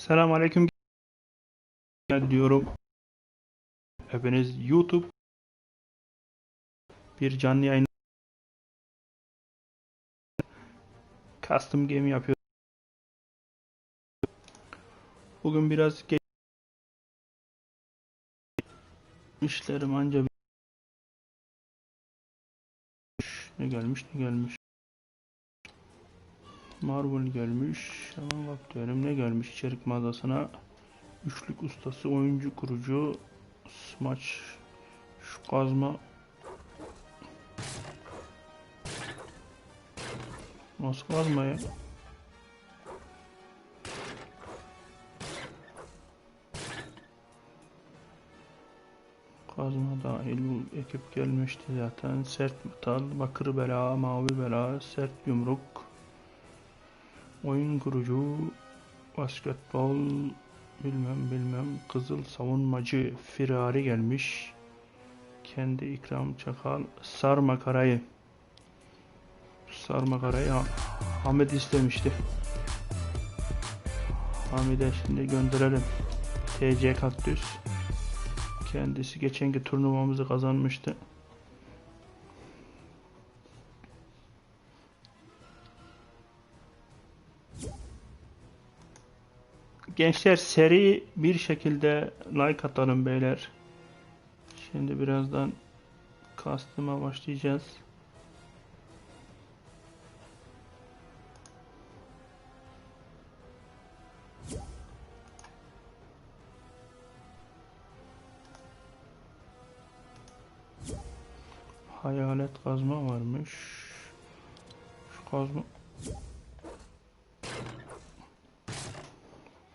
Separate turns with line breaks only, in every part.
Selam aleyküm diyorum. Hepiniz YouTube bir canlı yayın custom game yapıyor. Bugün biraz geç işlerim anca bir- ne gelmiş ne gelmiş. Marvel gelmiş. Hemen bak diyorum ne gelmiş içerik mağazasına. Üçlük ustası, oyuncu kurucu, smaç, şu kazma. Nasıl kazma ya? Kazma dahil bu ekip gelmişti zaten. Sert metal, bakır bela, mavi bela, sert yumruk. Oyun kurucu, basketbol, bilmem bilmem, kızıl savunmacı, firari gelmiş. Kendi ikram çakal, sarma karayı. Sarma karayı Hamid istemişti. Hamid'e şimdi gönderelim. TC Kaktüs. Kendisi geçenki turnuvamızı kazanmıştı. Gençler seri bir şekilde like atalım beyler. Şimdi birazdan kastıma başlayacağız. Hayalet kazma varmış. Şu kazma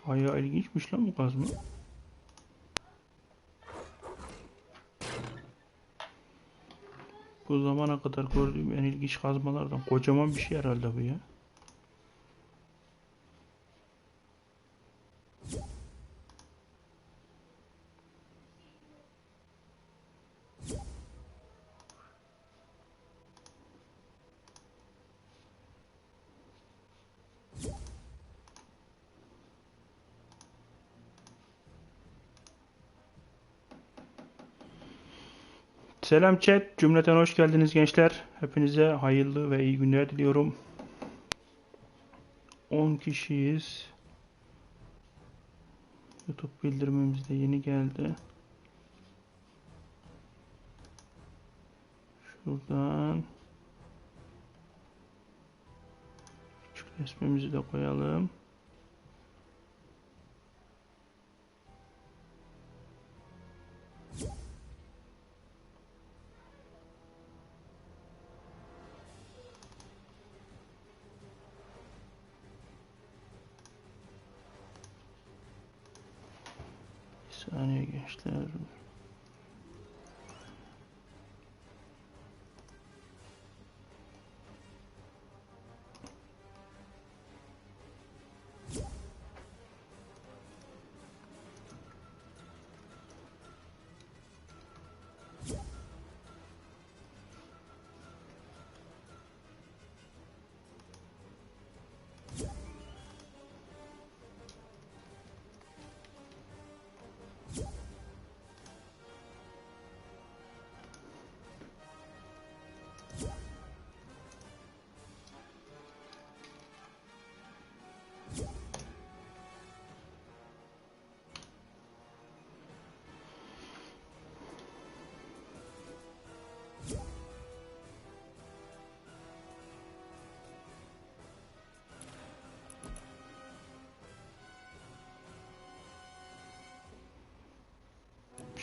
Bayağı ilginçmiş lan bu kazma. Bu zamana kadar gördüğüm en ilginç kazmalardan. Kocaman bir şey herhalde bu ya. Selam chat, cümleten hoş geldiniz gençler. Hepinize hayırlı ve iyi günler diliyorum. 10 kişiyiz. YouTube bildirimimiz de yeni geldi. Şuradan küçük resmimizi de koyalım.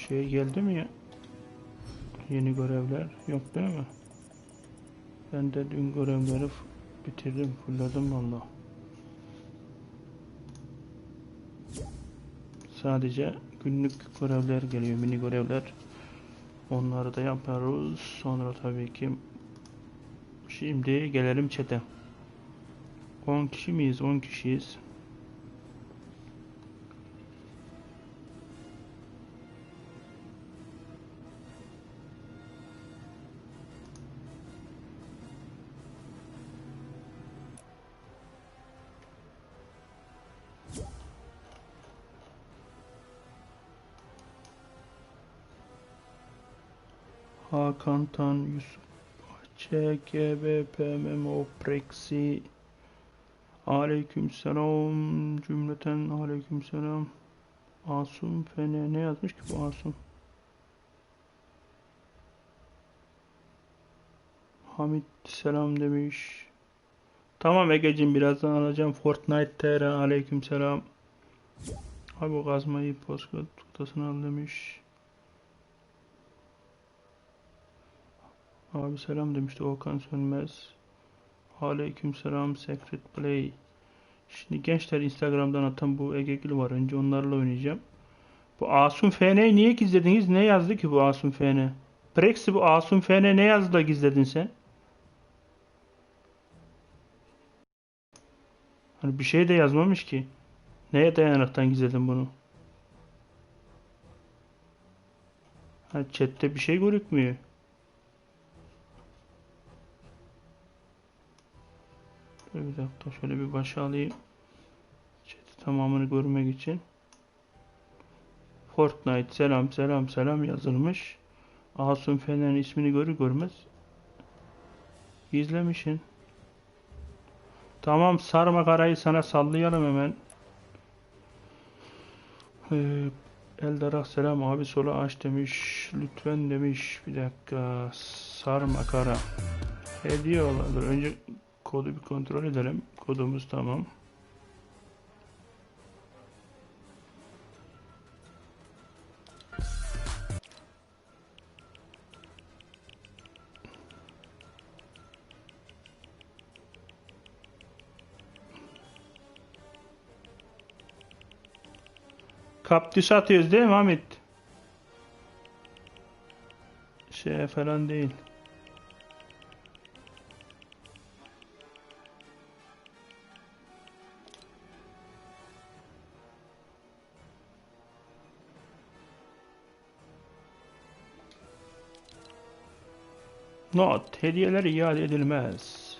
Şey geldi mi ya? Yeni görevler yok değil mi? Ben de dün görevleri bitirdim, fulladım valla. Sadece günlük görevler geliyor, mini görevler. Onları da yaparız. Sonra tabii ki şimdi gelelim çete. 10 kişi miyiz? 10 kişiyiz. Hakan Tan, Yusuf Bahçe, GBP, Memo, Prexi, Aleykümselam, cümleten aleykümselam. Asum Fene ne yazmış ki bu Asum? Hamit selam demiş. Tamam Egeciğim birazdan alacağım. Fortnite TR aleykümselam. Abi o kazmayı postcode tutasını al demiş. Abi selam demişti Okan Sönmez. Aleykümselam Secret Play. Şimdi gençler Instagram'dan atan bu Ege Gül var. Önce onlarla oynayacağım. Bu Asum FN'yi niye gizlediniz? Ne yazdı ki bu Asum FN? Prex'i bu Asum FN ne yazdı da gizledin sen? Hani bir şey de yazmamış ki. Neye dayanaraktan gizledin bunu? Ha, chatte bir şey görükmüyor. Dur Bir dakika şöyle bir başa alayım. Chat'i tamamını görmek için. Fortnite selam selam selam yazılmış. Asum Fener'in ismini görür görmez. Gizlemişsin. Tamam sarma karayı sana sallayalım hemen. Ee, Eldarak selam abi sola aç demiş. Lütfen demiş. Bir dakika. Sarma kara. Hediye olabilir. Önce kodu bir kontrol edelim. Kodumuz tamam. Kaptüs atıyoruz değil mi Hamit? Şey falan değil. Not. Hediyeler iade edilmez.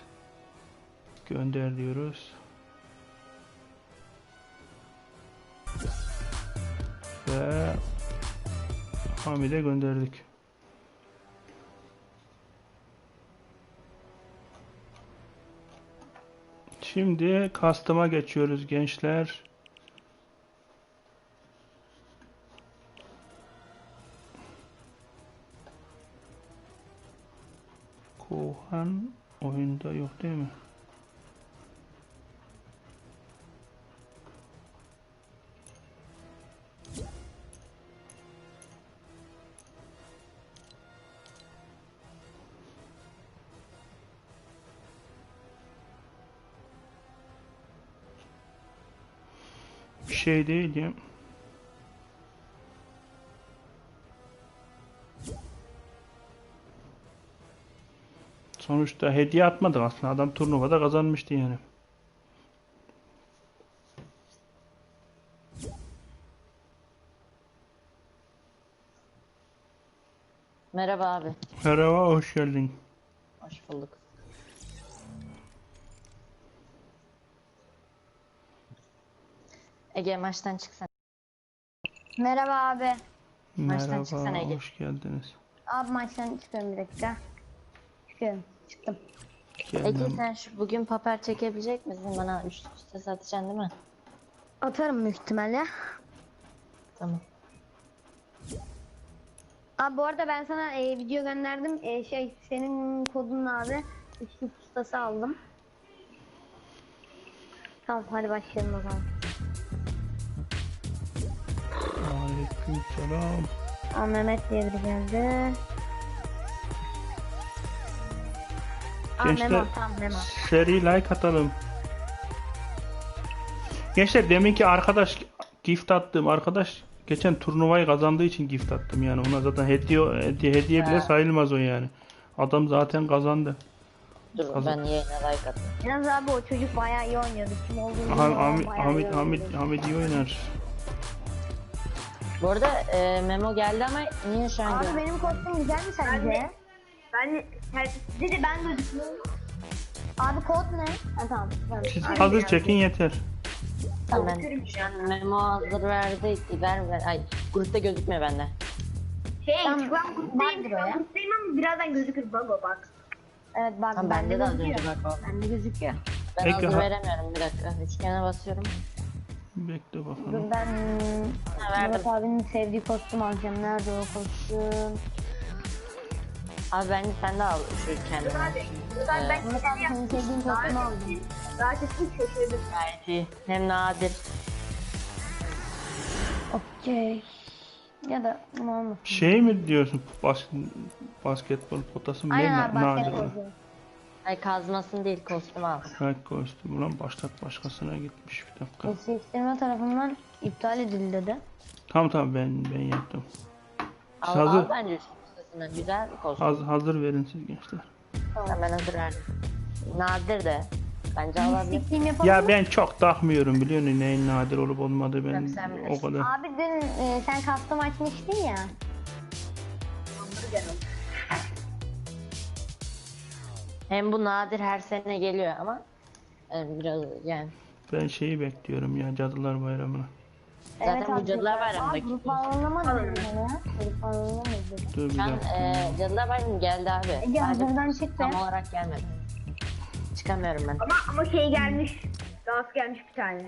Gönder diyoruz. Ve Hamid'e gönderdik. Şimdi custom'a geçiyoruz gençler. Kohan oyunda yok değil mi? Şey değil ya. Sonuçta hediye atmadık aslında. Adam turnuvada kazanmıştı yani.
Merhaba abi.
Merhaba, hoş geldin.
Hoş bulduk. Ege maçtan çıksana.
Merhaba abi.
Maçtan çıksana
Merhaba,
Ege.
hoş geldiniz.
Abi maçtan çıkıyorum bir dakika. Çıkıyorum. Çıktım.
Geldim.
sen şu bugün paper çekebilecek misin? Bana üst üste satacaksın değil mi?
Atarım büyük ihtimalle.
Tamam.
Abi bu arada ben sana e, video gönderdim. E, şey senin kodunla abi. Üçlü pustası aldım. Tamam hadi başlayalım o zaman.
Aleykümselam.
Aa, Mehmet diye biri geldi. Aa
Gençler-
Memo tamam Memo.
Seri like atalım. Gençler deminki arkadaş gift attığım arkadaş geçen turnuvayı kazandığı için gift attım yani ona zaten hediye hediye, hediye bile sayılmaz o yani. Adam zaten kazandı.
Dur
Hazır.
ben yayına like atayım.
Yalnız abi o çocuk bayağı iyi oynuyordu. Kim olduğunu
Ha-
bilmiyorum ama
Hamit
bayağı iyi
Hamit Hamit
oynuyordu.
Hamit iyi oynar.
Bu arada e, memo geldi ama niye şu an
Abi benim kostüm güzel mi sence? Ben dedi ben gözükmüyorum. Abi kod ne? Ha, tamam. tamam.
Siz hazır çekin yeter.
Tamam, ben şu an memo hazır verdi. Ver ver. Ay grupta gözükmüyor bende.
Şey Şu
o
an
ya.
kurttayım ama birazdan gözükür baba bak.
Evet bak
Tamam bende de az önce bak o.
Bende gözüküyor.
Ben
Peki,
hazır
ha-
veremiyorum bir dakika. Üçgene basıyorum.
Bekle bakalım.
Ben
Ha, verdim.
Murat abinin sevdiği kostüm alacağım. Nerede o kostüm?
Abi bence sen de al şu.
Zaten ben
kostümü aldım.
zaten çok şaşırdım.
Gayet iyi. Hem nadir.
Okey. Ya da almasın.
Şey mi diyorsun bas, basketbol potası mı?
Aynen
Ne-
abi
ne-
basket
nadir?
kostümü.
Ay kazmasın değil kostüm al.
Ha kostüm ulan başlat başkasına gitmiş bir dakika.
Eşleştirme tarafından iptal edildi dedi.
Tamam tamam ben ben yaptım.
Al,
Hazır.
al bence üstesinden. Güzel bir kostüm.
Haz, hazır verin siz gençler.
Tamam ben hazır verdim. Nadir de. Bence alabilir.
Yapalım
Ya ben çok takmıyorum biliyor musun neyin nadir olup olmadığı ben
Yok, sen
o kadar.
Abi dün e, sen custom açmıştın ya.
Hem bu nadir her sene geliyor ama yani biraz yani.
Ben şeyi bekliyorum ya Cadılar Bayramı'nı.
Zaten bu Cadılar
Aa,
Bayramı'ndaki.
grup bağlanamadı dedim ona ya. Grup bağlanamadı dedim.
Dur bir
Şu an
dakika.
e, Cadılar Bayramı geldi abi. Sadece
hazırdan çıktı.
tam olarak gelmedi. Çıkamıyorum ben.
Ama ama şey gelmiş. Dans gelmiş bir tane.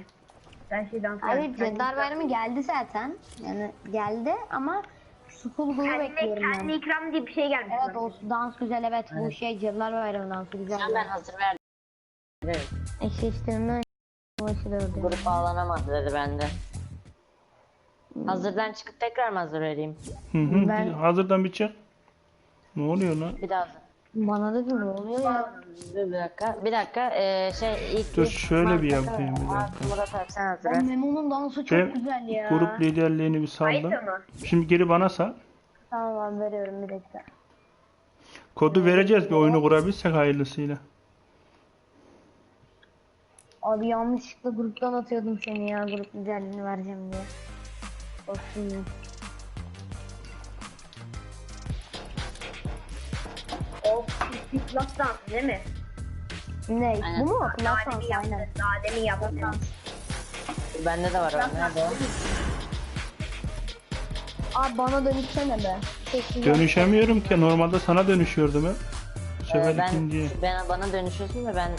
Ben şey dans
Abi
gelmiş.
Cadılar Bayramı geldi zaten. Yani geldi ama School
Kendine,
bekliyorum
kendi
ben.
ikram diye bir şey gelmiş.
Evet o dans güzel evet bu şey Cadılar Bayramı dansı güzel.
An ben hazır verdim. Evet,
Eşleştirme
grup bağlanamadı dedi bende. Hazırdan çıkıp tekrar mı hazır vereyim?
Hı hı.
Ben-
Hazırdan bir çık. Ne oluyor lan?
Bir daha hazır.
Bana da ne oluyor ya?
Dur bir dakika. Bir dakika. Ee, şey ilk
Dur, şöyle bir yapayım bir dakika.
Murat abi sen hazır ver.
Memo'nun dansı çok
Ben
güzel ya.
grup liderliğini bir saldım. Şimdi geri bana sal.
Tamam abi veriyorum bir dakika.
Kodu vereceğiz bir oyunu kurabilsek hayırlısıyla.
Abi yanlışlıkla gruptan atıyordum seni ya grup liderliğini vereceğim diye. Olsun ya.
O pis laf dansı değil mi?
Ne?
Aynen.
Bu mu?
Demin yaptı.
aynen.
Daha demin yaptı.
Bende de var o. Nerede?
Abi bana dönüşsene be.
Dönüşemiyorum ki normalde sana dönüşüyordum hep. Bu
Ee, ben,
ikinciye.
ben bana dönüşüyorsun da ben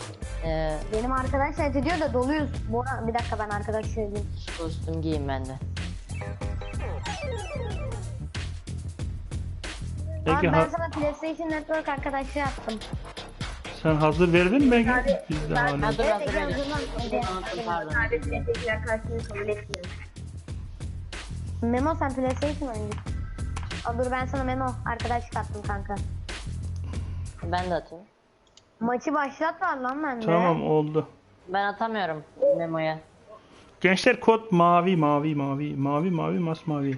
e,
Benim arkadaş ediyor da doluyuz. Bu ara- bir dakika ben arkadaş söyleyeyim.
kostüm giyeyim ben de.
Peki
Abi ben
ha-
sana PlayStation Network arkadaşlığı yaptım.
sen hazır verdin mi?
Abi,
Biz de
ben-
hala.
Hazır.
Ege.
Unuttum pardon.
Kabul etmiyor.
Memo sen PlayStation oyuncusun. Aa, dur ben sana Memo arkadaşlık attım kanka.
Ben de atayım.
Maçı başlat var lan bende.
Tamam oldu.
Ben atamıyorum memoya.
Gençler kod mavi mavi mavi mavi mavi masmavi.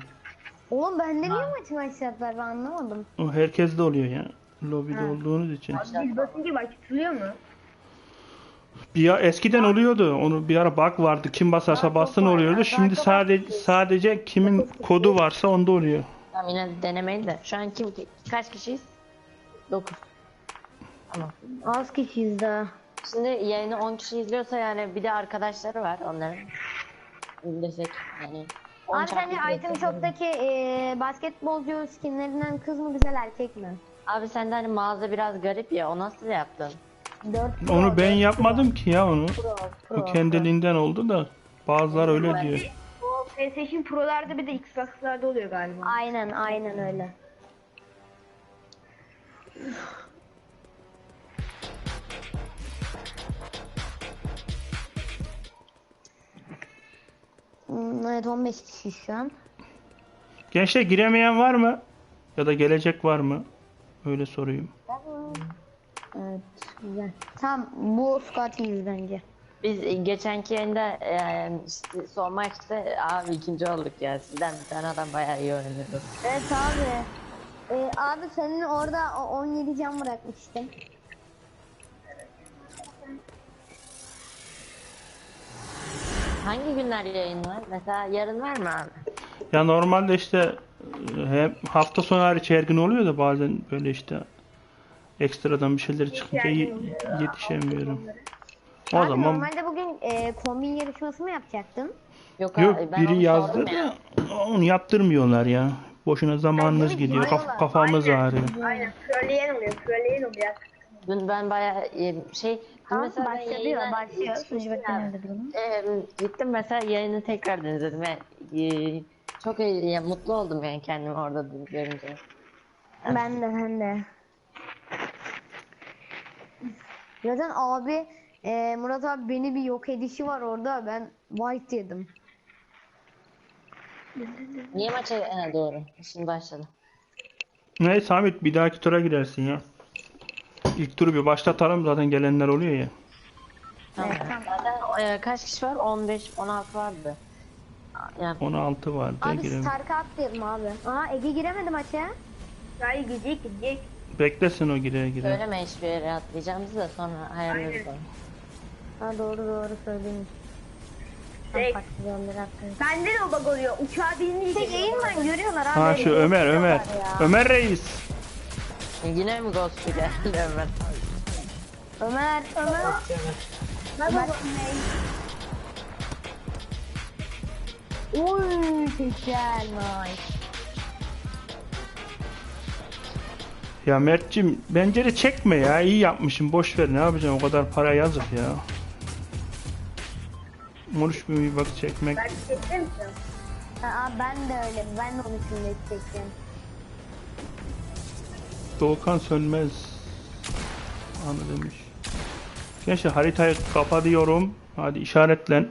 Oğlum bende niye maçı başlat var ben anlamadım.
O herkeste oluyor ya. Lobide olduğunuz için.
Biz basınca bak tutuluyor mu?
Bir ya eskiden oluyordu. Onu bir ara bug vardı. Kim basarsa bassın oluyordu. Şimdi sadece sadece kimin kodu varsa onda oluyor.
Tamam yine denemeyin de. Şu an kim kaç kişiyiz? 9. Tamam.
Az kişiyiz daha.
Şimdi yayını 10 kişi izliyorsa yani bir de arkadaşları var onların. İndirsek yani. 10
Abi sence item shop'taki e, basketbolcu skinlerinden kız mı güzel erkek mi?
Abi sende hani mağaza biraz garip ya o nasıl yaptın?
4
Onu ben yapmadım ki ya onu.
Pro,
O
pro.
kendiliğinden oldu da bazıları öyle diyor.
O PlayStation Pro'larda bir de Xbox'larda oluyor galiba.
Aynen aynen öyle. Evet 15 kişi şu an.
Gençler giremeyen var mı? Ya da gelecek var mı? Öyle sorayım.
Evet güzel. Tamam bu squat iyiyiz bence.
Biz geçenki yayında e, işte son maçta abi ikinci olduk ya sizden bir tane adam bayağı iyi oynuyordu.
Evet abi. Ee, abi senin orada o 17 can bırakmıştım.
Hangi günler yayın var? Mesela yarın var mı abi?
Ya normalde işte e, hem hafta sonu hariç her gün oluyor da bazen böyle işte ekstradan bir şeyler çıkınca ye- yetişemiyorum. O
abi
zaman
normalde bugün e, kombin yarışması mı yapacaktın?
Yok,
yok
abi, ben
biri
onu
yazdı
sordum ya.
da onu yaptırmıyorlar ya. boşuna zamanınız
Bence
gidiyor. Kaf- kafamız
Aynen.
ağrıyor.
Aynen. Trolleyen oluyor. Trolleyen oluyor.
Dün ben bayağı e, şey
Tamam
mesela ben
başlıyor
yayına-
başlıyor. Bekleniyordu bunu.
Ee, gittim mesela yayını tekrar izledim ve e, çok iyi, ya, mutlu oldum yani kendimi orada görünce.
Ben de ben de. Zaten abi e, Murat abi beni bir yok edişi var orada. Ben white yedim.
Niye maça ha, doğru şimdi başladı.
Neyse Hamit bir dahaki tura girersin ya. İlk turu bir başlatalım zaten gelenler oluyor ya.
Tamam. Zaten e, kaç kişi var? 15 16 vardı. Yani
16 vardı
Abi
girelim.
Stark'a atlayalım abi. Aa Ege giremedi maça.
Hayır gidecek gidecek.
Beklesin o gire gire.
söyleme hiçbir yere atlayacağımızı da sonra ayarlarız onu.
Ha doğru doğru söyleyin.
Şey, bende de o bug oluyor. Uçağa binince
İşte yayından görüyorlar abi.
Ha şu Ömer Ömer.
Ya.
Ömer Reis.
Yine mi Ghost'u geldi Ömer?
Ömer Ömer. Ömer. Uy güzel nice.
Ya Mert'cim bence de çekme ya. İyi yapmışım. Boş ver. Ne yapacağım? O kadar para yazık ya. Moruş bir bak çekmek.
Ben çektim?
Aa ben de öyle. Ben de onun için de çektim.
Doğukan Sönmez. Anı demiş. Gençler haritayı kapatıyorum. Hadi işaretlen.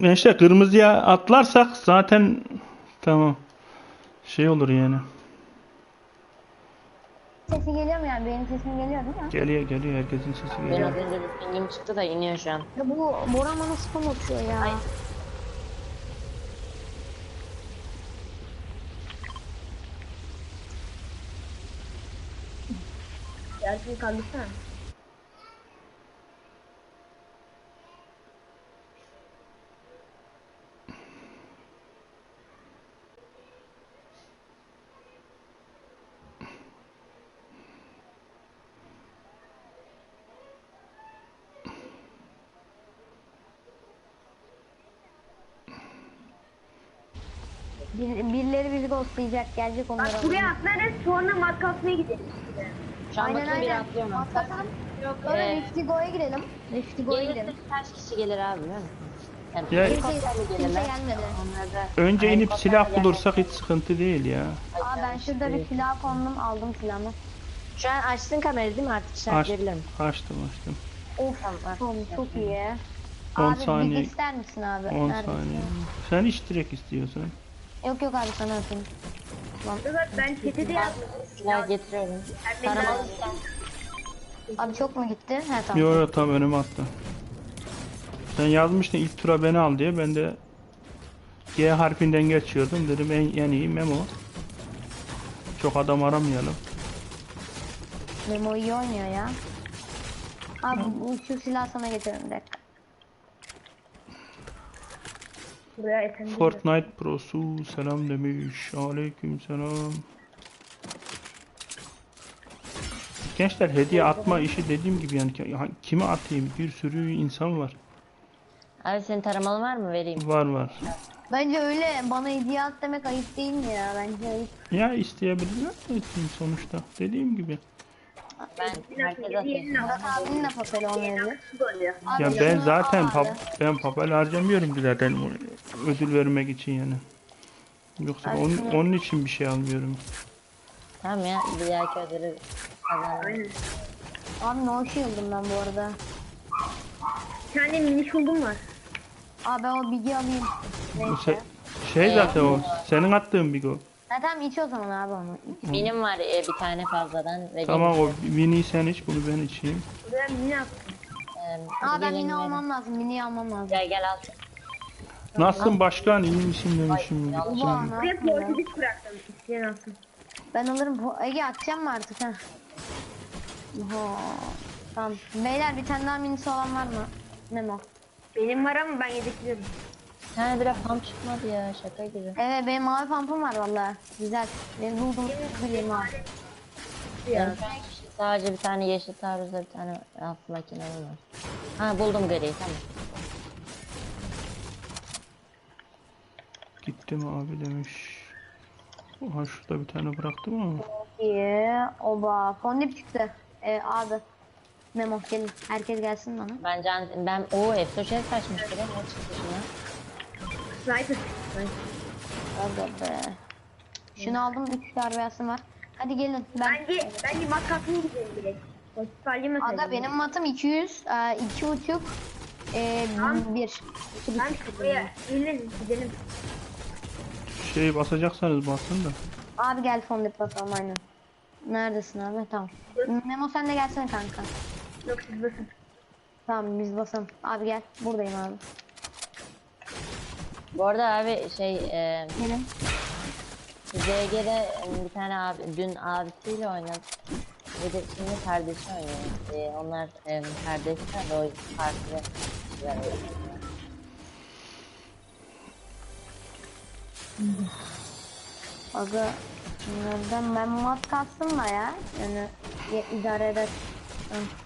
Gençler kırmızıya atlarsak zaten tamam. Şey olur yani.
Sesi geliyor mu yani? Benim sesim geliyor değil mi?
Geliyor geliyor herkesin sesi
Ben
geliyor.
az önce bir pingim çıktı da iniyor şu an.
Ya bu Boran bana spam atıyor ya.
Ay.
Yarısını kaldırsana.
Bir, ghostlayacak. Gelecek onlar.
Bak buraya atlarız sonra matkapına gideriz.
Şu an
Aynen
bakın biri
aynen.
atlıyor mu?
Atlatalım.
Yok.
Sonra
Ee,
Rifty Go'ya girelim. Rifty Go'ya
gelirse
girelim.
kaç kişi gelir abi biliyor musun? Yani
Ya-
Kimse gelmedi.
Önce inip silah bulursak hiç sıkıntı değil ya.
Aa ben şurada bir silah kondum. Aldım silahımı.
Şu an açtın kamerayı değil mi? Artık
Aç,
işaretleyebilirim.
açtım açtım.
Of.
Tamam,
Oğlum çok iyi.
10
abi
saniye.
ister misin abi?
10
Neredesin?
saniye. Sen hiç direkt istiyorsan.
Yok yok abi sana atayım.
Bak ben chat'e de yazdım.
Silah getiriyorum.
Ben
Taramalı
Abi çok mu gitti? He tamam.
Yo yo tam önüme attı. Sen yazmıştın ilk tura beni al diye ben de G harfinden geçiyordum dedim en, en iyi Memo. Çok adam aramayalım.
Memo iyi oynuyor ya. Abi bu şu silah sana getiriyorum bir dakika.
Buraya efendim.
Fortnite Pro'su selam demiş. Aleyküm selam. Gençler hediye atma işi dediğim gibi yani kime atayım bir sürü insan var.
Abi senin taramalı var mı? Vereyim.
Var var.
Bence öyle bana hediye at demek ayıp değil mi ya? Bence ayıp.
Ya isteyebilirler eteyim sonuçta. Dediğim gibi.
Ben.
Murat abinin de. Abi
Ya ben
al
zaten
abi.
pap ben papel harcamıyorum ki zaten ödül vermek için yani. Yoksa onun, onun için bir şey almıyorum.
Tamam ya. Bir dahaki ödülü kazanırım.
Aynen.
Abi no shield'ım ben bu arada.
Tane mini şuldum var.
Abi ben o bilgi alayım.
Bu
Neyse.
se- şey zaten o. Senin attığın bir o.
Ha tamam iç o zaman abi onu. İç.
Benim var e, bir tane fazladan. Ve
Tamam o mini sen iç bunu ben içeyim.
Buraya mini attım.
Ee,
Aa ben
gelin
mini
verin.
almam lazım. Mini almam lazım.
Gel gel al.
Nasılsın başkan iyi misin demişim.
Ay,
Buraya
yapayım ben?
portibit bıraktım. İsteyen alsın.
Ben alırım. Bu- Ege atacağım mı artık ha? Oha. Tamam. Beyler bir tane daha minisi olan var mı? Memo.
Benim var ama ben yedekliyorum.
Bir tane bile pump çıkmadı ya şaka gibi.
Evet benim mavi pampum var valla. Güzel. Benim buldum. Bileyim abi.
Yani sadece bir tane yeşil taarruzda bir tane alt makine var. Ha buldum griyi tamam.
Gittim abi demiş. Aha şurada bir tane bıraktım ama.
İyi. Oba. Fondip çıktı. Ee, abi. Memo gelin. Herkes gelsin bana.
Ben can ben o Efsoş'a kaçmıştı değil mi? O çıktı şuna.
Sniper.
Aga be. Şunu aldım. 3 darbeyasım var. Hadi gelin. Ben
Bence, bence matkapını gidelim direkt.
Aga benim matım 200, e, iki buçuk, e, bir. İki
Ben
buçuk.
buraya gelin gidelim.
Şey basacaksanız basın da.
Abi gel fondip basalım aynen. Neredesin abi? Tamam. Memo sen de gelsene kanka.
Yok siz basın.
Tamam biz basalım. Abi gel. Buradayım abi.
Bu arada abi şey e,
Gelin.
ZG'de bir tane abi dün abisiyle oynadı. Bir de şimdi kardeşi oynuyor. E, onlar e, kardeşler de o farklı oynuyor.
Aga nereden ben mat kastım da ya. Yani ye- idare eder. Hı.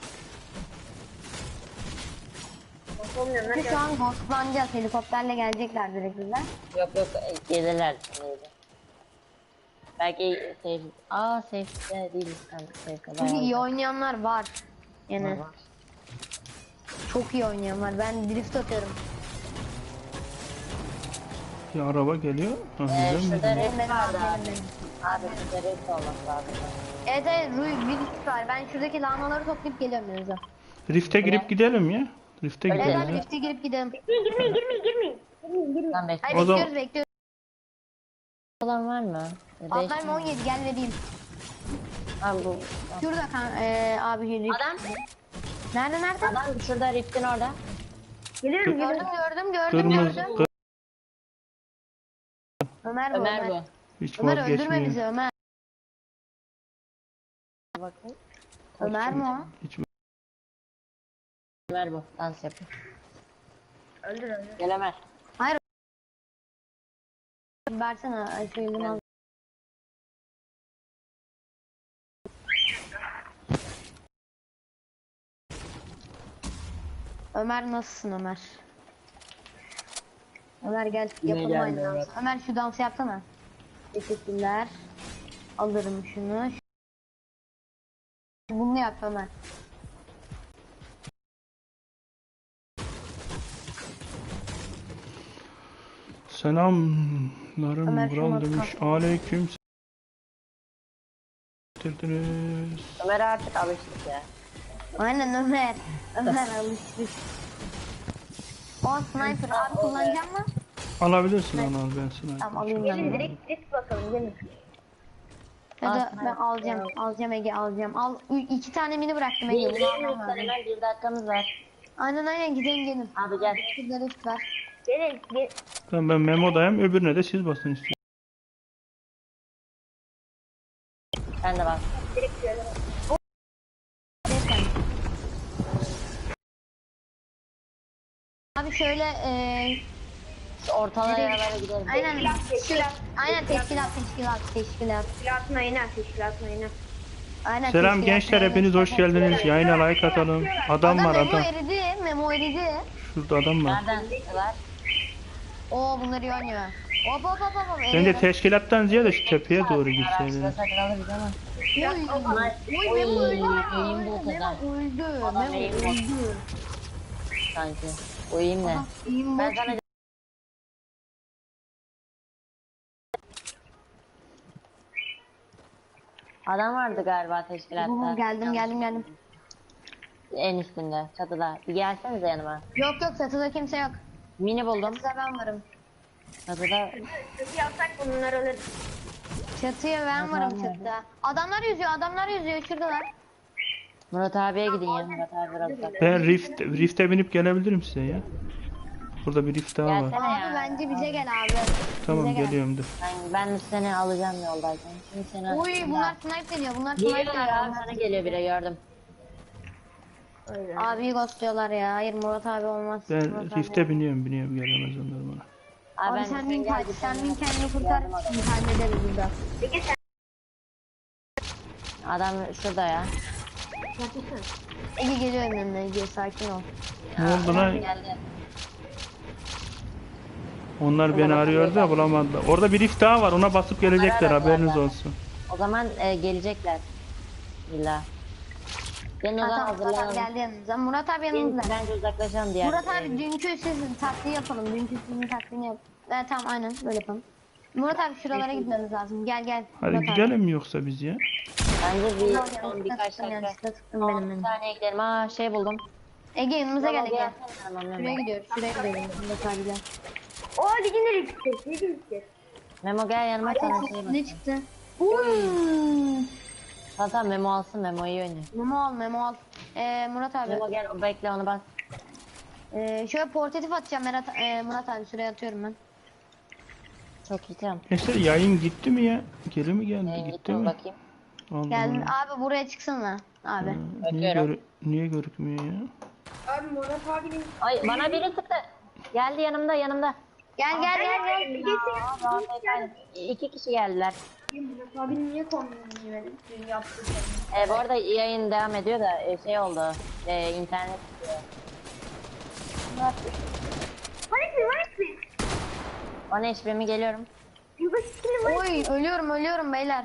Olmuyor.
Çünkü şu an ghostlanacağız. Helikopterle gelecekler direkt bize.
Yok yok e, gelirler. Belki safe... Aa safe'de değil sen safe'de
Çünkü iyi oynayanlar var.
Var.
çok iyi oynayan var. Ben drift atıyorum.
Bir araba geliyor. Ha,
Ee, şurada red
benim,
abi. Abi şurada red olması lazım.
Evet evet Rui virüs var. Ben şuradaki lanaları toplayıp geliyorum yanınıza.
Rift'e girip gidelim ya. Rift'e gidelim. ya.
lifte girip gidelim.
Girmeyin girmeyin girmeyin girmeyin. Girmeyin girmeyin.
Lan bekle.
Hayır
O zaman-
bekliyoruz bekliyoruz.
olan var mı? Ya beş
Atlayma 17 gel vereyim.
Abi bu.
Şurada kan e, abi rift.
Adam,
Nerede nerede?
adam şurada riftin orada.
Geliyorum
Gördüm
geliyorum.
gördüm gördüm
Kırmızı.
gördüm.
kır-
Ömer bu
Ömer
Ömer.
bu.
Hiç
Ömer öldürme bizi. Ömer.
Bakın.
Ömer mi o?
Hiç
Ömer bu. Dans yapıyor.
Öldür öldür.
Gel Ömer.
Versene şu yüzümü al. Ömer nasılsın Ömer? Ömer gel
Yine
yapalım aynı
geldi,
dansı.
evet.
Ömer şu dansı yapsana. Teşekkürler. Alırım şunu. Bunu yap Ömer.
Selamlarım Vural demiş. Aleyküm getirdiniz.
Ömer artık alıştık ya.
Aynen Ömer. Ömer alışmış. O sniper abi kullanacak mı?
Alabilirsin onu al ben sana.
Tamam alayım ben.
Gelin direkt direkt bakalım gelin.
Ya da ben
al.
alacağım. Alacağım Ege alacağım. Al iki tane mini bıraktım Ege.
Bir, bir. Ömer bir dakikamız var.
Aynen aynen gidelim gelin.
Abi gel.
Şurada rift var.
Gelin gel.
Tamam ben memodayım öbürüne de siz basın istiyorum.
Sen de
şöyle.
Abi şöyle eee
ortalara gidelim.
aynen
Teşkilat, teşkilat.
aynen teşkilat teşkilat teşkilat.
Teşkilatına iner teşkilatına iner.
Aynen
Selam
teşkilat.
gençler hepiniz hoş geldiniz. Yayına like atalım. Adam var
Memo
adam.
eridi. Memo eridi.
Şurada adam var.
Nereden çıktılar?
Oo bunlar iyi oynuyor. Hop hop hop hop.
Bence teşkilattan ziyade şu tepeye doğru
ama.
Oy, Memo öldü. Memo öldü. Memo öldü.
Sanki. Ne?
İyiyim
Ben
bak.
sana Adam vardı galiba teşkilatta.
Geldim geldim geldim.
En üstünde, çatıda. Bir gelsenize yanıma.
Yok yok çatıda kimse yok.
Mini buldum.
Çatıda ben varım.
Çatıda
Kötü yapsak bunlar ölür.
Çatıya ben varım çatıda. Adamlar yüzüyor adamlar yüzüyor şuradalar.
Murat abiye gidin ya. Murat abi biraz uzak.
Ben Rift, Rift'e binip gelebilirim size ya. Burada bir Rift daha var.
Gelsene
Abi
ya.
bence bize gel abi.
Tamam
gel.
geliyorum dur.
Ben, ben de seni alacağım yoldayken. Şimdi seni
Uy bunlar snipe geliyor bunlar snipe
Geliyor ya.
geliyor.
Sana geliyor bile gördüm.
Öyle.
Abi ghostluyorlar ya. Hayır Murat abi olmaz.
Ben
Murat abi.
Rift'e biniyorum biniyorum gelemez onlar bana.
Abi
ben
sen bin
bir
sen bin kendini kurtar. Biz hallederiz burada.
Sen
Adam şurada ya.
yapmışsın.
Ege geliyor önüne Ege sakin ol.
Ne oldu lan?
Geldi.
Onlar beni arıyordu da bulamadılar. Orada bir rift daha var. Ona basıp gelecekler.
Aradılar
Haberiniz
zaten.
olsun.
O zaman e, gelecekler. İlla. Gelin zaman
Tamam, Murat abi
hazırlanalım.
geldi yanımıza. Murat abi
Gelin,
yanımızda.
Bence uzaklaşalım diğer.
Murat
e,
abi dünkü sizin taktiği yapalım. Dünkü sizin taktiğini yap. Evet tamam aynen böyle yapalım. Murat abi şuralara gitmemiz lazım. Gel gel.
Hadi
Murat abi.
gidelim yoksa biz ya?
Bence bir
Tamam,
son
yanlışlıkla
birkaç
tıktım,
dakika.
yanlışlıkla tıktım
Son
benim
bir saniye gidelim. Aa şey buldum.
Ege yanımıza gel Ege.
Memo.
Şuraya gidiyoruz. Şuraya gidiyoruz. Murat abiyle.
O ligin nereye gitti? Ne gitti?
Memo gel yanıma sana şey bak.
Ne çıktı? Uy.
Tamam Memo alsın Memo iyi oynuyor.
Memo al Memo al. Ee, Murat abi.
Memo gel bekle onu bas.
Ee, şöyle portatif atacağım Murat, ee, Murat abi şuraya atıyorum ben.
Çok iyi tamam.
Gençler yayın gitti mi ya? Geri mi geldi?
Ee,
gitti
gittim
mi?
bakayım.
Allah. Allah.
Abi buraya çıksana abi.
Niye,
Bakıyorum.
gör niye görükmüyor ya?
Abi Murat abinin
Ay bana biri sıktı. Geldi yanımda yanımda.
Gel gel gel gel.
Aa, kaydı. İki kişi geldiler.
Abinin niye kombinini yemedim? Dün yaptı.
Ee, bu arada yayın devam ediyor da e, şey oldu. E, internet.
Hani hani
Bana HP'mi geliyorum.
Var.
Oy ölüyorum ölüyorum beyler.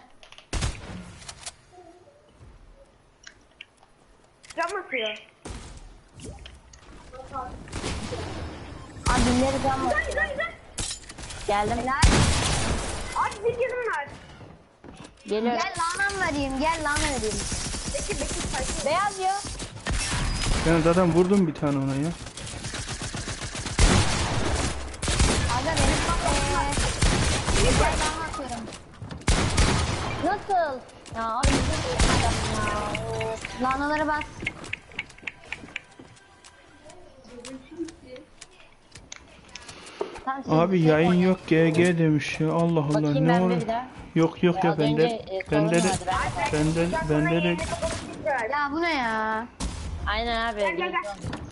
Cam atıyor.
Abi birileri can var.
Güzel güzel güzel.
Geldim.
Abi bir canım var.
Geliyorum.
Gel lana vereyim gel lana vereyim.
Bekle bekle sakin.
Beyaz ya.
Ben zaten vurdum bir tane ona ya.
Aga benim eee. Gel lana atıyorum.
Nasıl? Ya abi bir adam ya. Of.
Lanaları bas.
Abi yayın yok GG demiş ya. Allah Allah
Bakayım
ne
ben
olur.
bir daha.
Yok yok
Ya
ya
az önce,
bende
e,
bende de
sorun vardı, ben-
bende bende de
Ya bu ne ya?
Aynen abi.
gel, gel.
gerek yok.